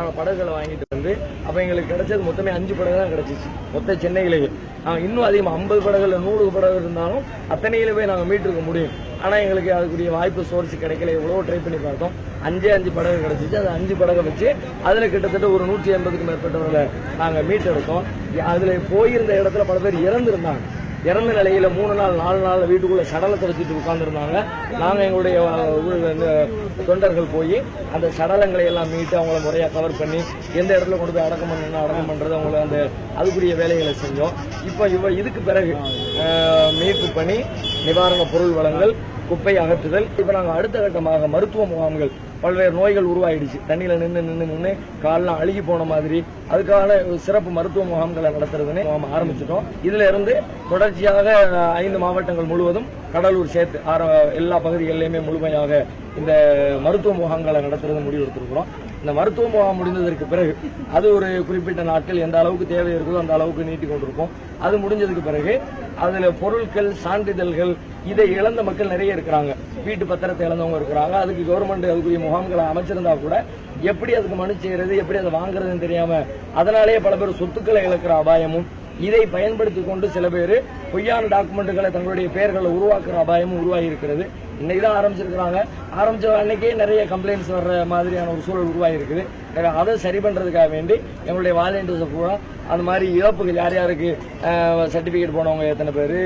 நாங்கள் படகுகளை வாங்கிட்டு வந்து அப்போ எங்களுக்கு கிடைச்சது மொத்தமே அஞ்சு படகு தான் கிடைச்சிச்சு. மொத்த சென்னையிலேயே. நாங்கள் இன்னும் அதிகமாக ஐம்பது படகுல நூறு படகு இருந்தாலும் அத்தனையில போய் நாங்கள் மீட்டிருக்க முடியும். ஆனால் எங்களுக்கு அதுக்குரிய வாய்ப்பு சோர்ஸ் கிடைக்கல. எவ்வளோ ட்ரை பண்ணி பார்த்தோம். அஞ்சே அஞ்சு படகு கிடச்சிச்சு. அந்த அஞ்சு படகை வச்சு அதில் கிட்டத்தட்ட ஒரு நூற்றி எண்பதுக்கு மேற்பட்டவர்களை நாங்கள் மீட்டெடுத்தோம். அதில் போயிருந்த இடத்துல பல பேர் இறந்துருந்தாங்க. இறந்த நிலையில் மூணு நாள் நாலு நாள் வீட்டுக்குள்ளே சடலத்தை வச்சுட்டு உட்காந்துருந்தாங்க நாங்கள் எங்களுடைய தொண்டர்கள் போய் அந்த சடலங்களை எல்லாம் மீட்டு அவங்கள முறையாக கவர் பண்ணி எந்த இடத்துல கொண்டு போய் அடக்கம் பண்ணணும் அடக்கம் பண்ணுறது அவங்கள அந்த அதுக்குரிய வேலைகளை செஞ்சோம். இப்போ இவ இதுக்கு பிறகு மீட்பு பணி நிவாரண பொருள் வளங்கள் குப்பை அகற்றுதல். இப்போ நாங்கள் அடுத்த கட்டமாக மருத்துவ முகாம்கள் பல்வேறு நோய்கள் உருவாயிடுச்சு. தண்ணியில் நின்று நின்று நின்று காலெலாம் அழுகி போன மாதிரி. அதுக்கான சிறப்பு மருத்துவ முகாம்களை நடத்துறதுன்னு முகாம் ஆரம்பிச்சிட்டோம். இதுல இருந்து தொடர்ச்சியாக ஐந்து மாவட்டங்கள் முழுவதும் கடலூர் சேர்த்து எல்லா பகுதிகளிலுமே முழுமையாக இந்த மருத்துவ முகாம்களை நடத்துறது முடிவெடுத்திருக்கிறோம் இந்த மருத்துவ முகாம் முடிந்ததற்கு பிறகு அது ஒரு குறிப்பிட்ட நாட்கள் எந்த அளவுக்கு தேவை இருக்குதோ அந்த அளவுக்கு நீட்டி கொண்டிருக்கும் அது முடிஞ்சதுக்கு பிறகு அதுல பொருட்கள் சான்றிதழ்கள் இதை இழந்த மக்கள் நிறைய இருக்கிறாங்க. வீட்டு பத்திரத்தை இழந்தவங்க இருக்கிறாங்க. அதுக்கு கவர்மெண்ட் அதுக்குரிய முகாம்களை அமைச்சிருந்தா கூட எப்படி அதுக்கு மனு செய்யறது எப்படி அதை வாங்குறதுன்னு தெரியாம அதனாலேயே பல பேர் சொத்துக்களை இழக்கிற அபாயமும் இதை பயன்படுத்தி கொண்டு சில பேர் பொய்யான டாக்குமெண்ட்டுகளை தங்களுடைய பெயர்களை உருவாக்குற அபாயமும் உருவாகி இருக்கிறது. இன்னைக்கு தான் ஆரம்பிச்சிருக்கிறாங்க. ஆரம்பித்த அன்னைக்கே நிறைய கம்ப்ளைண்ட்ஸ் வர்ற மாதிரியான ஒரு சூழல் உருவாகிருக்குது அதை சரி பண்ணுறதுக்காக வேண்டி எங்களுடைய வாலண்டியர்ஸை பூரா அந்த மாதிரி இழப்புகள் யார் யாருக்கு சர்டிஃபிகேட் போனவங்க எத்தனை பேர்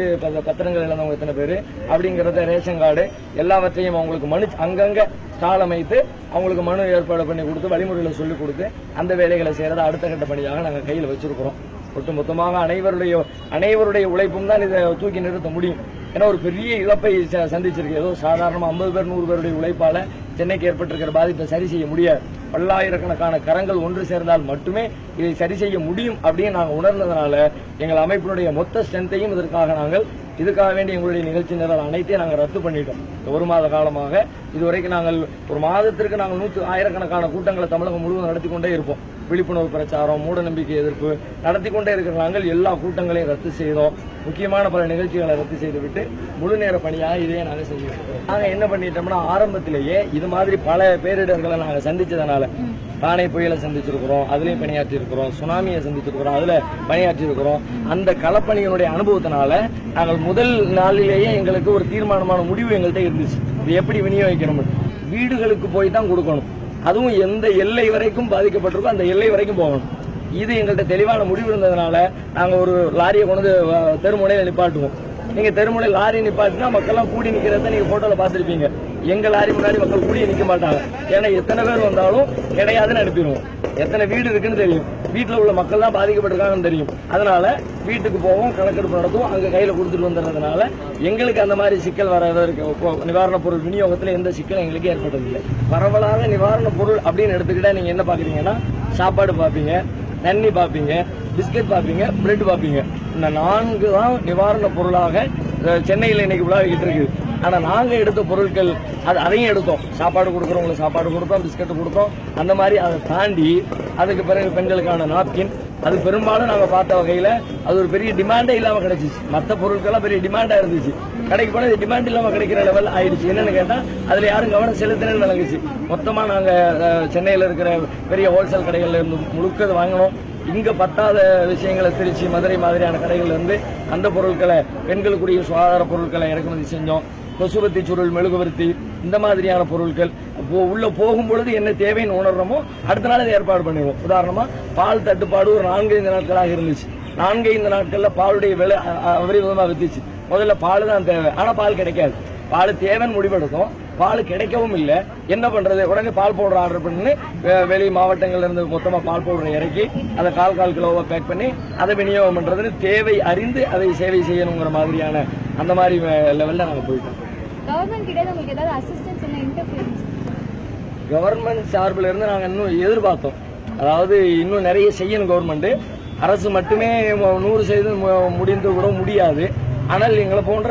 பத்திரங்கள் இழந்தவங்க எத்தனை பேர் அப்படிங்கிறத ரேஷன் கார்டு எல்லாவற்றையும் அவங்களுக்கு மனு அங்கங்கே ஸ்டால் அமைத்து அவங்களுக்கு மனு ஏற்பாடு பண்ணி கொடுத்து வழிமுறைகளை சொல்லிக் கொடுத்து அந்த வேலைகளை செய்கிறத அடுத்த கட்ட பணியாக நாங்கள் கையில் வச்சுருக்கிறோம். ஒட்டுமொத்தமாக அனைவருடைய அனைவருடைய உழைப்பும் தான் இதை தூக்கி நிறுத்த முடியும். ஏன்னா ஒரு பெரிய இழப்பை சந்திச்சிருக்கு. ஏதோ சாதாரணமாக ஐம்பது பேர் நூறு பேருடைய உழைப்பால சென்னைக்கு ஏற்பட்டிருக்கிற பாதிப்பை சரி செய்ய முடியாது. பல்லாயிரக்கணக்கான கரங்கள் ஒன்று சேர்ந்தால் மட்டுமே இதை சரி செய்ய முடியும் அப்படின்னு நாங்கள் உணர்ந்ததுனால எங்கள் அமைப்பினுடைய மொத்த ஸ்ட்ரென்த்தையும் இதற்காக நாங்கள் இதுக்காக வேண்டி எங்களுடைய நிகழ்ச்சி நிரல் அனைத்தையும் நாங்கள் ரத்து பண்ணிட்டோம். ஒரு மாத காலமாக இதுவரைக்கும் நாங்கள் ஒரு மாதத்திற்கு நாங்கள் நூற்று ஆயிரக்கணக்கான கூட்டங்களை தமிழகம் முழுவதும் நடத்தி கொண்டே இருப்போம். விழிப்புணர்வு பிரச்சாரம் மூட நம்பிக்கை எதிர்ப்பு நடத்தி கொண்டே இருக்கிற நாங்கள் எல்லா கூட்டங்களையும் ரத்து செய்தோம். முக்கியமான பல நிகழ்ச்சிகளை ரத்து செய்துவிட்டு முழு நேர பணியாக இதையே நாங்கள் செஞ்சுட்டு நாங்கள் என்ன பண்ணிட்டோம்னா ஆரம்பத்திலேயே இது மாதிரி பல பேரிடர்களை நாங்கள் சந்திச்சதுனால தானே புயலை சந்திச்சிருக்கிறோம் அதுலேயும் பணியாற்றி இருக்கிறோம் சுனாமியை சந்திச்சிருக்கிறோம் அதில் பணியாற்றி இருக்கிறோம் அந்த களப்பணியினுடைய அனுபவத்தினால நாங்கள் முதல் நாளிலேயே எங்களுக்கு ஒரு தீர்மானமான முடிவு எங்கள்கிட்ட இருந்துச்சு. இது எப்படி விநியோகிக்கணும்? வீடுகளுக்கு போய் தான் கொடுக்கணும். அதுவும் எந்த எல்லை வரைக்கும் பாதிக்கப்பட்டிருக்கோ அந்த எல்லை வரைக்கும் போகணும். இது எங்கள்கிட்ட தெளிவான முடிவு இருந்ததுனால நாங்கள் ஒரு லாரியை கொண்டு வந்து நிப்பாட்டுவோம். நீங்கள் தெருமுனை லாரி நிப்பாட்டினா மக்கள்லாம் கூடி நிற்கிறத நீங்கள் ஃபோட்டோவில் பார்த்துருப்பீங்க. எங்கள் லாரி முன்னாடி மக்கள் கூடி நிற்க மாட்டாங்க. ஏன்னா எத்தனை பேர் வந்தாலும் கிடையாதுன்னு அனுப்பிடுவோம். எத்தனை வீடு இருக்குன்னு தெரியும். வீட்டில் உள்ள மக்கள் தான் பாதிக்கப்பட்டிருக்காங்கன்னு தெரியும். அதனால வீட்டுக்கு போவோம் கணக்கெடுப்பு நடத்துவோம் அங்கே கையில் கொடுத்துட்டு வந்துடுறதுனால எங்களுக்கு அந்த மாதிரி சிக்கல் வராதற்கு இப்போ நிவாரணப் பொருள் விநியோகத்தில் எந்த சிக்கலும் எங்களுக்கு ஏற்பட்டதில்லை. பரவலாக நிவாரணப் பொருள் அப்படின்னு எடுத்துக்கிட்டால் நீங்கள் என்ன பார்க்குறீங்கன்னா சாப்பாடு பார்ப்பீங்க தண்ணி பார்ப்பீங்க பிஸ்கட் பார்ப்பீங்க பிரெட் பார்ப்பீங்க இந்த நான்கு தான் நிவாரண பொருளாக சென்னையில் இன்னைக்கு விழாவிக்கிட்டு இருக்குது. ஆனால் நாங்கள் எடுத்த பொருட்கள் அது அதையும் எடுத்தோம். சாப்பாடு கொடுக்குறவங்களுக்கு சாப்பாடு கொடுத்தோம் பிஸ்கட்டு கொடுத்தோம். அந்த மாதிரி அதை தாண்டி அதுக்கு பிறகு பெண்களுக்கான நாப்கின் அது பெரும்பாலும் நாங்கள் பார்த்த வகையில் அது ஒரு பெரிய டிமாண்டே இல்லாமல் கிடைச்சிச்சு. மற்ற பொருட்கள்லாம் பெரிய டிமாண்டாக இருந்துச்சு. கடைக்கு போனா டிமாண்ட் இல்லாமல் கிடைக்கிற லெவல் ஆயிடுச்சு. என்னென்னு கேட்டால் அதில் யாரும் கவனம் செலுத்தினு நடந்துச்சு மொத்தமாக நாங்கள் சென்னையில் இருக்கிற பெரிய ஹோல்சேல் கடைகளில் இருந்து முழுக்க அதை வாங்கினோம். இங்கே பத்தாத விஷயங்களை திருச்சி மதுரை மாதிரியான கடைகள்லேருந்து அந்த பொருட்களை பெண்களுக்குரிய சுகாதார பொருட்களை இறக்குமதி செஞ்சோம். கொசுபத்தி சுருள் மெழுகுவர்த்தி இந்த மாதிரியான பொருட்கள் உள்ள போகும் பொழுது என்ன தேவைன்னு உணர்றோமோ அடுத்த நாள் அதை ஏற்பாடு பண்ணிடுவோம். உதாரணமா பால் தட்டுப்பாடு ஒரு நான்கைந்து நாட்களாக இருந்துச்சு. நான்கைந்து நாட்கள்ல பாலுடைய விலை அ- வித்துச்சு. முதல்ல பால் தான் தேவை. ஆனா பால் கிடைக்காது. பால் தேவைன்னு முடிவெடுத்தோம். பால் கிடைக்கவும் இல்லை. என்ன பண்ணுறது உடனே பால் பவுடர் ஆர்டர் பண்ணி வெளி மாவட்டங்கள்லேருந்து இருந்து பால் பவுடர் இறக்கி அதை கால் கால் கிலோவாக பேக் பண்ணி அதை விநியோகம் பண்ணுறதுன்னு தேவை அறிந்து அதை சேவை செய்யணுங்கிற மாதிரியான அந்த மாதிரி லெவலில் நாங்கள் போயிட்டோம். கவர்மெண்ட் கிட்ட உங்களுக்கு ஏதாவது அசிஸ்டன்ஸ் இல்லை இன்டர்ஃபியரன்ஸ் கவர்மெண்ட் சார்பில் இருந்து நாங்கள் இன்னும் எதிர்பார்த்தோம். அதாவது இன்னும் நிறைய செய்யணும் கவர்மெண்ட் அரசு மட்டுமே நூறு சதவீதம் முடிந்து கூட முடியாது. ஆனால் எங்களை போன்ற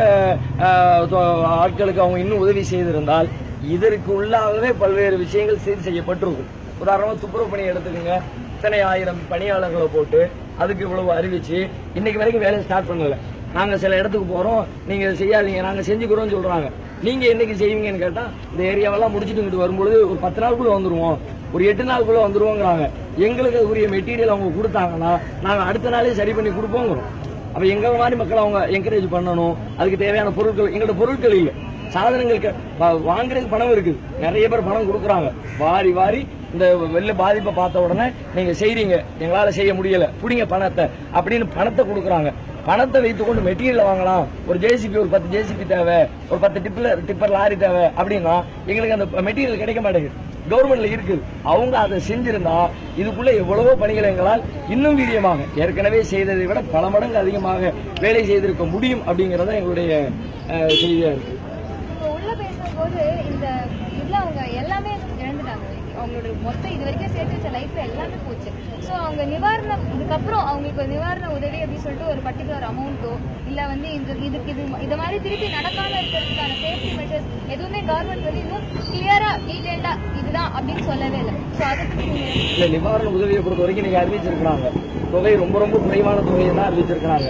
ஆட்களுக்கு அவங்க இன்னும் உதவி செய்திருந்தால் இதற்கு உள்ளாகவே பல்வேறு விஷயங்கள் சீர் செய்யப்பட்டிருக்கும். உதாரணமாக துப்புரவு பணி எடுத்துக்கோங்க. இத்தனை ஆயிரம் பணியாளர்களை போட்டு அதுக்கு இவ்வளவு அறிவிச்சு இன்னைக்கு வரைக்கும் வேலையை ஸ்டார்ட் பண்ணலை. நாங்கள் சில இடத்துக்கு போகிறோம் நீங்கள் இதை செய்யாதீங்க. நாங்கள் செஞ்சுக்கிறோம்னு சொல்கிறாங்க நீங்கள் என்னைக்கு செய்வீங்கன்னு கேட்டால் இந்த ஏரியாவெல்லாம் முடிச்சுட்டு இங்கிட்டு வரும்பொழுது ஒரு பத்து நாளுக்குள்ள வந்துருவோம். ஒரு எட்டு நாளுக்குள்ளே வந்துடுவோங்கிறாங்க எங்களுக்கு அதுக்குரிய மெட்டீரியல் அவங்க கொடுத்தாங்கன்னா நாங்கள் அடுத்த நாளே சரி பண்ணி கொடுப்போங்கிறோம். அப்போ எங்கள் மாதிரி மக்கள் அவங்க என்கரேஜ் பண்ணணும். அதுக்கு தேவையான பொருட்கள் எங்களோட பொருட்கள் இல்லை. சாதனங்களுக்கு வாங்குறதுக்கு பணம் இருக்குது. நிறைய பேர் பணம் கொடுக்குறாங்க. வாரி வாரி இந்த வெள்ள பாதிப்பை பார்த்த உடனே நீங்கள் செய்கிறீங்க எங்களால் செய்ய முடியல. பிடிங்க பணத்தை. அப்படின்னு பணத்தை கொடுக்குறாங்க. பணத்தை வைத்துக்கொண்டு மெட்டீரியல் வாங்கலாம். ஒரு ஜேசிபி ஒரு பத்து ஜேசிபி தேவை. ஒரு பத்து டிப்பர் டிப்பர் லாரி தேவை. அப்படின்னா எங்களுக்கு அந்த மெட்டீரியல் கிடைக்க மாட்டேங்குது. கவர்மெண்ட்ல இருக்குது அவங்க அதை செஞ்சிருந்தா இதுக்குள்ள எவ்வளவோ பணிகளை எங்களால் இன்னும் வீரியமாக ஏற்கனவே செய்ததை விட பல மடங்கு அதிகமாக வேலை செய்திருக்க முடியும் அப்படிங்கிறத எங்களுடைய செய்தியா இருக்கு. இப்போ அவங்களோட மொத்த இது வரைக்கும் சேர்த்து வச்ச லைஃப் எல்லாமே போச்சு. ஸோ அவங்க நிவாரணம் இதுக்கப்புறம் அவங்களுக்கு நிவாரண உதவி அப்படின்னு சொல்லிட்டு ஒரு பர்டிகுலர் அமௌண்ட்டோ இல்லை வந்து இந்த இதுக்கு இது இது மாதிரி திருப்பி நடக்காமல் இருக்கிறதுக்கான சேஃப்டி மெஷர்ஸ் எதுவுமே கவர்மெண்ட் வந்து இன்னும் கிளியராக டீட்டெயில்டாக இதுதான் அப்படின்னு சொல்லவே இல்லை. ஸோ அதுக்கு இல்லை நிவாரண உதவியை பொறுத்த வரைக்கும் நீங்கள் அறிவிச்சிருக்கிறாங்க. தொகை ரொம்ப ரொம்ப குறைவான தொகையை தான் அறிவிச்சிருக்கிறாங்க.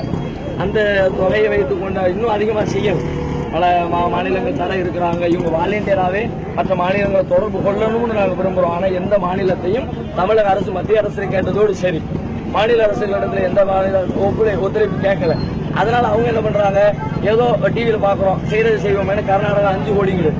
அந்த தொகையை வைத்துக்கொண்டு இன்னும் அதிகமாக செய்யணும். பல மா மாநிலங்கள் தர இருக்கிறாங்க. இவங்க வாலண்டியராகவே மற்ற மாநிலங்களை தொடர்பு கொள்ளணும்னு நாங்கள் விரும்புகிறோம் ஆனால் எந்த மாநிலத்தையும் தமிழக அரசு மத்திய அரசு கேட்டதோடு சரி. மாநில அரசுகளிடத்தில் எந்த மாநில ஒப்புழை ஒத்துழைப்பு கேட்கல. அதனால அவங்க என்ன பண்றாங்க? ஏதோ டிவியில் பார்க்குறோம் செய்கிறது செய்வோம்னு கர்நாடகா அஞ்சு கோடிங்கிறது.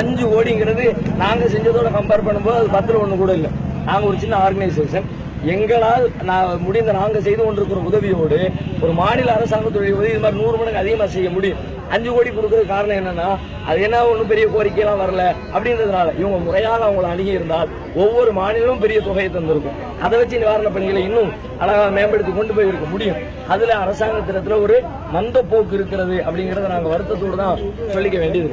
அஞ்சு கோடிங்கிறது நாங்கள் செஞ்சதோட கம்பேர் பண்ணும்போது அது பத்துல ஒன்று கூட இல்லை. நாங்கள் ஒரு சின்ன ஆர்கனைசேஷன் எங்களால் நான் முடிந்த நாங்கள் செய்து கொண்டிருக்கிற உதவியோடு ஒரு மாநில அரசாங்கத்துடைய உதவி இது மாதிரி நூறு மடங்கு அதிகமாக செய்ய முடியும். அஞ்சு கோடி கொடுக்குற காரணம் என்னன்னா அது என்ன ஒன்றும் பெரிய கோரிக்கையெல்லாம் வரல அப்படின்றதுனால இவங்க முறையாக அவங்களை அணுகி இருந்தால் ஒவ்வொரு மாநிலமும் பெரிய தொகையை தந்திருக்கும். அதை வச்சு நிவாரண பணிகளை இன்னும் அழகாக மேம்படுத்தி கொண்டு போய் இருக்க முடியும். அதுல அரசாங்கத்திடத்துல ஒரு மந்த போக்கு இருக்கிறது அப்படிங்கறத நாங்கள் வருத்தத்தோடு தான் சொல்லிக்க வேண்டியது